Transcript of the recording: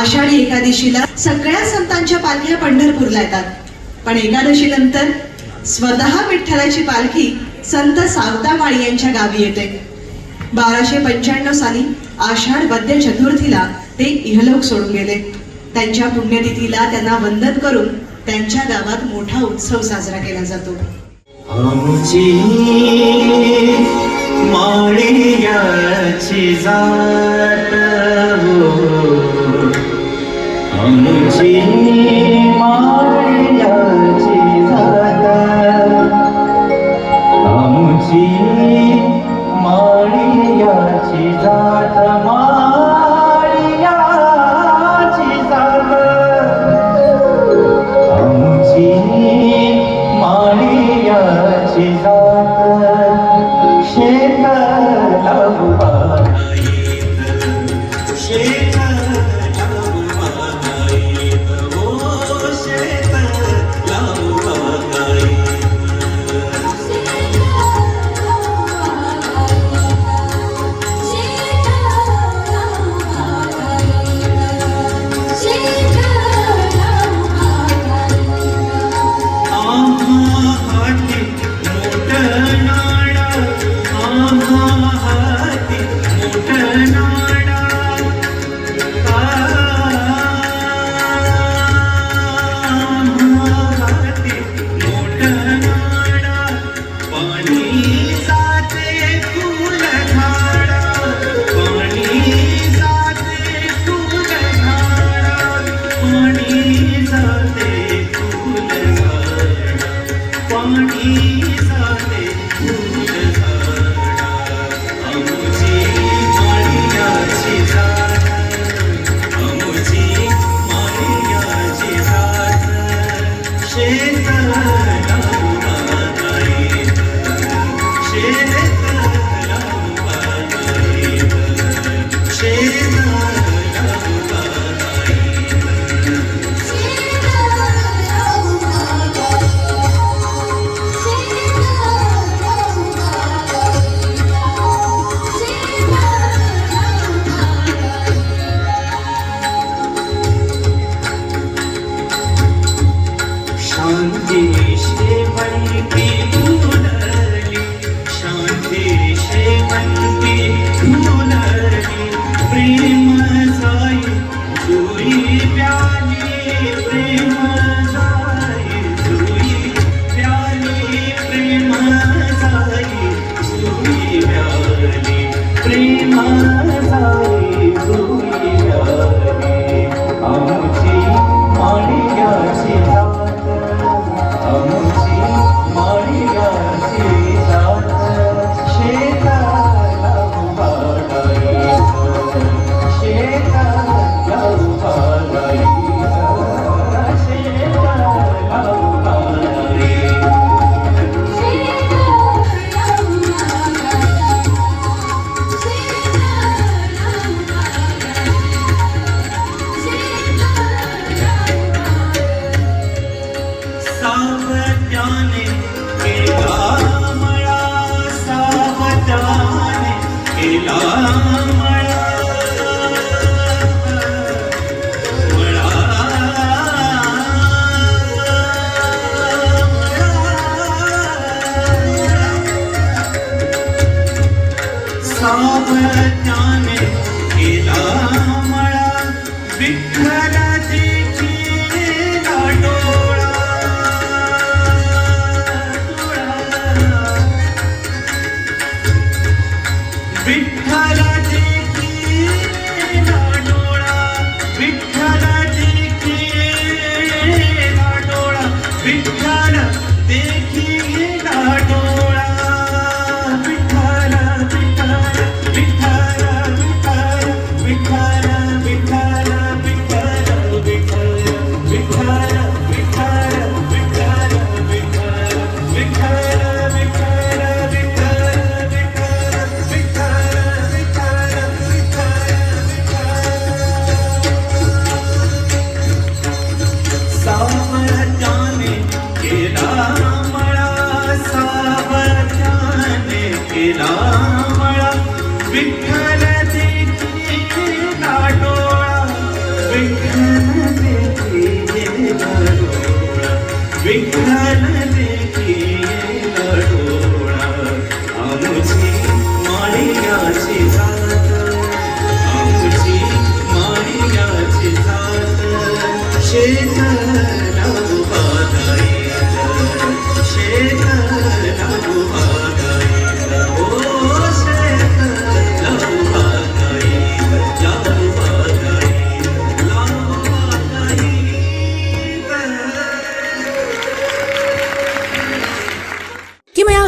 आषाढी एकादशीला सगळ्या संतांच्या पालख्या पंढरपूरला येतात. पण एकादशी नंतर स्वतः विठ्ठलाची पालखी संत सावतामाळी यांच्या गावी येते. बाराशे पंच्याण्णव साली आषाढ वद्य चतुर्थीला ते इहलोक सोडून गेले. त्यांच्या पुण्यतिथीला त्यांना वंदन करून त्यांच्या गावात मोठा उत्सव साजरा केला जातो. She राम ज्ञान Big time.